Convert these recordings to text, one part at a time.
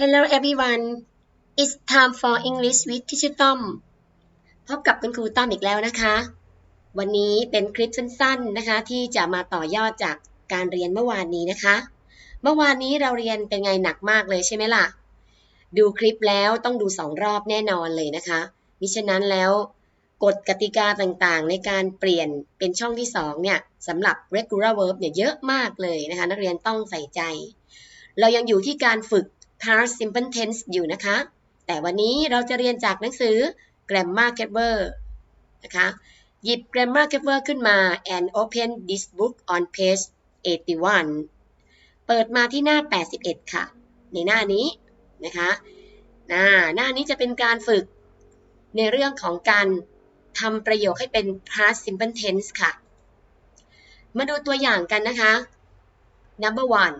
Hello everyone it's time for English with Teacher Tom พบกับคุณครูต้อมอีกแล้วนะคะ วันนี้เป็นคลิปสั้นๆนะคะ ที่จะมาต่อยอดจากการเรียนเมื่อวานนี้นะคะ เมื่อวานนี้เราเรียนเป็นไงหนักมากเลยใช่ไหมล่ะ ดูคลิปแล้วต้องดูสองรอบแน่นอนเลยนะคะ มิฉะนั้นแล้วกฎกติกาต่างๆ ในการเปลี่ยนเป็นช่องที่สองเนี่ยสำหรับ regular verb เนี่ยเยอะมากเลยนะคะ นักเรียนต้องใส่ใจ เรายังอยู่ที่การฝึก past simple tense อยู่นะคะ แต่วันนี้เราจะเรียนจากหนังสือ grammar caver นะคะหยิบ grammar caver ขึ้นมา and open this book on page 81 เปิดมาที่หน้า 81 ค่ะ ในหน้านี้นะคะหน้าหน้านี้จะเป็นการฝึกในเรื่องของการทำประโยคให้เป็น past simple tense ค่ะ มาดูตัวอย่างกันนะคะ number one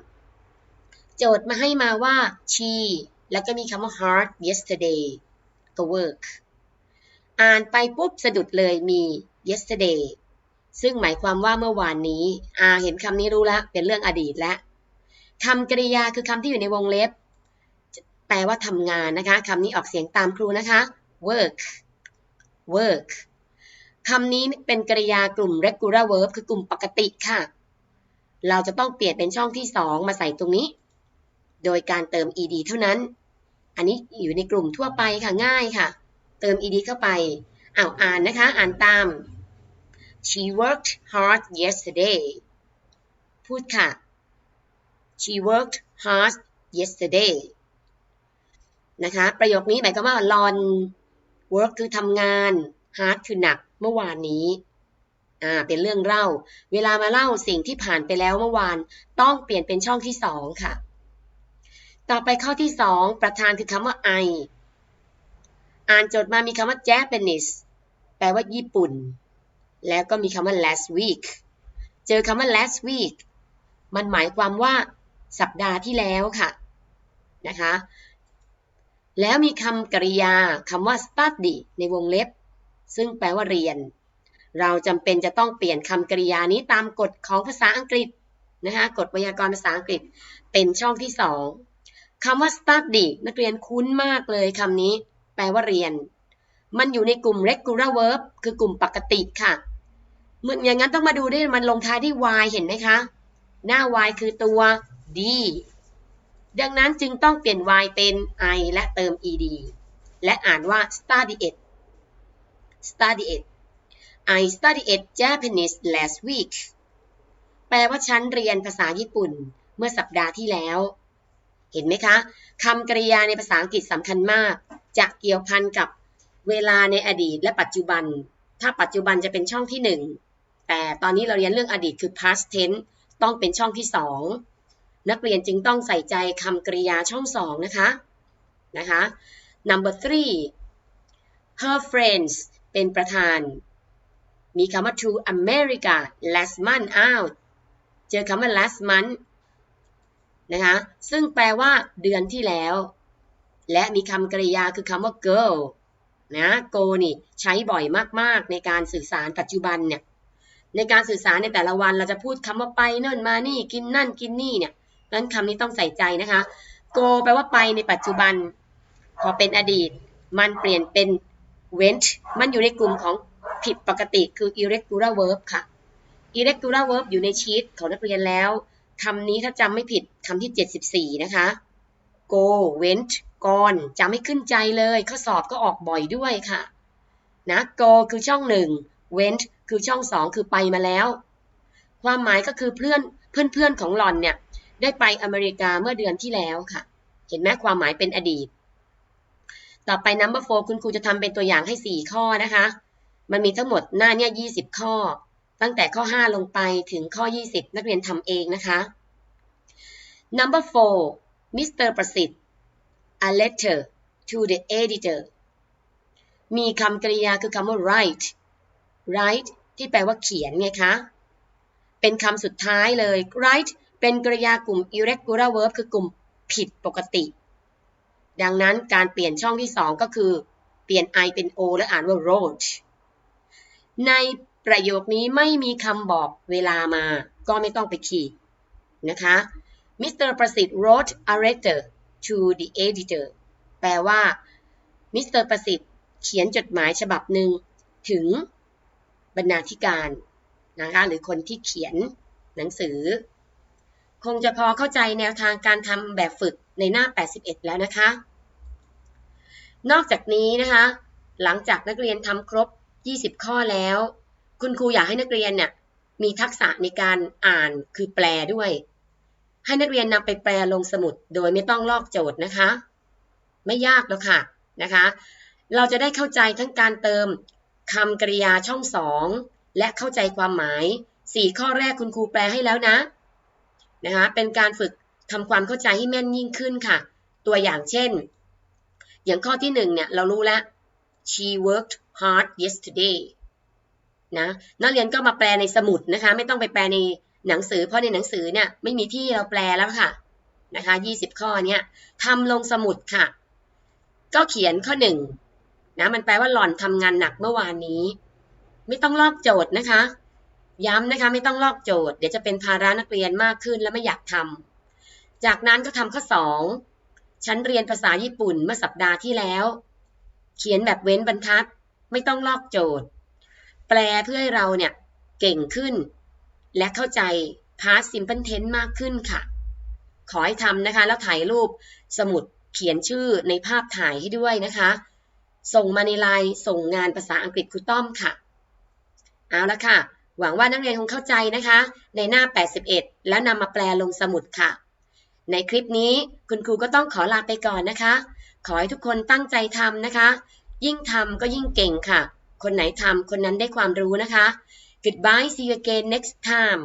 โจทย์มาให้มาว่า she แล้วก็มีคำว่า hard yesterday ก็ work อ่านไปปุ๊บสะดุดเลยมี yesterday ซึ่งหมายความว่าเมื่อวานนี้อาเห็นคำนี้รู้แล้วเป็นเรื่องอดีตแล้วคำกริยาคือคำที่อยู่ในวงเล็บ แปลว่าทำงานนะคะคำนี้ออกเสียงตามครูนะคะ work work คำนี้เป็นกริยากลุ่ม regular verb คือกลุ่มปกติค่ะ เราจะต้องเปลี่ยนเป็นช่องที่สองมาใส่ตรงนี้ โดยการเติม ed เท่านั้น อันนี้อยู่ในกลุ่มทั่วไปค่ะง่ายค่ะ เติม ed เข้าไปอ้าวอ่านนะคะ อ่านตาม she worked hard yesterday พูดค่ะ she worked hard yesterday นะคะ ประโยคนี้หมายความว่าลอน work คือทำงาน hard คือหนักเมื่อวานนี้ อ่า เป็นเรื่องเล่า เวลามาเล่าสิ่งที่ผ่านไปแล้วเมื่อวาน ต้องเปลี่ยนเป็นช่องที่สองค่ะ ต่อไปข้อที่สองประธานคือคำว่า I อ่านโจทย์มามีคำว่า Japanese แปลว่าญี่ปุ่น แล้วก็มีคำว่า last week เจอคำว่า last week มันหมายความว่าสัปดาห์ที่แล้วค่ะนะคะ แล้วมีคำกริยาคำว่า study ในวงเล็บ ซึ่งแปลว่าเรียน เราจำเป็นจะต้องเปลี่ยนคำกริยานี้ตามกฎของภาษาอังกฤษนะคะกฎไวยากรณ์ภาษาอังกฤษเป็นช่องที่สอง คำว่า study นักเรียนคุ้นมากเลยคำนี้ แปลว่าเรียน มันอยู่ในกลุ่ม regular verb คือกลุ่มปกติค่ะเมื่ออย่างนั้นต้องมาดูด้วยมันลงท้ายที่ y เห็นไหมคะ หน้า y คือตัว d ดังนั้นจึงต้องเปลี่ยน y เป็น i และเติม ed และอ่านว่า studied studied I studied Japanese last week แปลว่าฉันเรียนภาษาญี่ปุ่นเมื่อสัปดาห์ที่แล้ว เห็นไหมคะคำกริยาในภาษาอังกฤษสำคัญมาก จะเกี่ยวพันกับเวลาในอดีตและปัจจุบัน ถ้าปัจจุบันจะเป็นช่องที่หนึ่งแต่ตอนนี้เราเรียนเรื่องอดีตคือ past tense ต้องเป็นช่องที่สองนักเรียนจึงต้องใส่ใจคำกริยาช่องสองนะคะนะคะ number three her friends เป็นประธาน มีคำว่า to America last month out เจอคำว่า last month นะคะซึ่งแปลว่าเดือนที่แล้ว และมีคำกริยาคือคำว่า go นะ go นี่ใช้บ่อยมากๆในการสื่อสารปัจจุบันเนี่ยในการสื่อสารในแต่ละวันเราจะพูดคำว่าไปนั่นมานี่กินนั่นกินนี่เนี่ยนั้นคำนี้ต้องใส่ใจนะคะ go แปลว่าไปในปัจจุบัน พอเป็นอดีต มันเปลี่ยนเป็น went มันอยู่ในกลุ่มของผิดปกติคือ irregular verb ค่ะ irregular verb อยู่ในชีตของนักเรียนแล้ว คำนี้ถ้าจำไม่ผิดคำที่ 74 นะคะ go went gone จำไม่ขึ้นใจเลยข้อสอบก็ออกบ่อยด้วยค่ะนะ go คือช่องหนึ่ง went คือช่องสองคือไปมาแล้ว ความหมายก็คือเพื่อนเพื่อนเพื่อนของหลอนเนี่ย ได้ไปอเมริกาเมื่อเดือนที่แล้วค่ะ เห็นไหมความหมายเป็นอดีต ต่อไป number four คุณครูจะทำเป็นตัวอย่างให้ 4 ข้อนะคะ มันมีทั้งหมดหน้าเนี่ย20 ข้อ ตั้งแต่ข้อ 5 ลงไปถึงข้อ 20 นักเรียนทำเองนะคะ number four Mr. ประสิทธิ์ a letter to the editor มีคำกริยาคือคำว่า write write ที่แปลว่าเขียนไงคะ เป็นคำสุดท้ายเลย write เป็นกริยากลุ่ม irregular verb คือกลุ่มผิดปกติ ดังนั้นการเปลี่ยนช่องที่ 2 ก็คือ เปลี่ยน i เป็น o และอ่านว่า wrote ใน ประโยคนี้ไม่มีคำบอกเวลามา ก็ไม่ต้องไปขีดนะคะ Mr. ประสิทธิ์ wrote a letter to the editor แปลว่ามิสเตอร์ประสิทธิ์เขียนจดหมายฉบับหนึ่งถึงบรรณาธิการนะคะหรือคนที่เขียนหนังสือ คงจะพอเข้าใจแนวทางการทำแบบฝึกในหน้า 81 แล้วนะคะ นอกจากนี้นะคะ หลังจากนักเรียนทำครบ 20 ข้อแล้ว คุณครูอยากให้นักเรียนเนี่ยมีทักษะในการอ่านคือแปลด้วย ให้นักเรียนนำไปแปลลงสมุดโดยไม่ต้องลอกโจทย์นะคะ ไม่ยากแล้วค่ะนะคะ เราจะได้เข้าใจทั้งการเติมคำกริยาช่องสองและเข้าใจความหมาย 4 ข้อแรกคุณครูแปลให้แล้วนะนะคะเป็นการฝึกทำความเข้าใจให้แม่นยิ่งขึ้นค่ะ ตัวอย่างเช่น อย่างข้อที่1เนี่ยเรารู้แล้ว she worked hard yesterday นะนักเรียนก็มาแปลในสมุดนะคะ ไม่ต้องไปแปลในหนังสือ เพราะในหนังสือเนี่ยไม่มีที่เราแปลแล้วค่ะนะคะ20 ข้อเนี้ยทำลงสมุดค่ะ ก็เขียนข้อหนึ่งนะมันแปลว่าหล่อนทำงานหนักเมื่อวานนี้ ไม่ต้องลอกโจทย์นะคะ ย้ำนะคะไม่ต้องลอกโจทย์ เดี๋ยวจะเป็นภาระนักเรียนมากขึ้นและไม่อยากทำจากนั้นก็ทำข้อสองฉันเรียนภาษาญี่ปุ่นเมื่อสัปดาห์ที่แล้ว เขียนแบบเว้นบรรทัด ไม่ต้องลอกโจทย์ แปลเพื่อให้เราเนี่ยเก่งขึ้น และเข้าใจ past simple tense มากขึ้นค่ะ ขอให้ทำนะคะ แล้วถ่ายรูปสมุดเขียนชื่อในภาพถ่ายให้ด้วยนะคะ ส่งมาในไลน์ส่งงานภาษาอังกฤษครูต้อมค่ะ เอาละค่ะ หวังว่านักเรียนคงเข้าใจนะคะ ในหน้า 81 แล้วนำมาแปลลงสมุดค่ะ ในคลิปนี้คุณครูก็ต้องขอลาไปก่อนนะคะ ขอให้ทุกคนตั้งใจทำนะคะ ยิ่งทำก็ยิ่งเก่งค่ะ คนไหนทำคนนั้นได้ความรู้นะคะ Goodbye see you again next time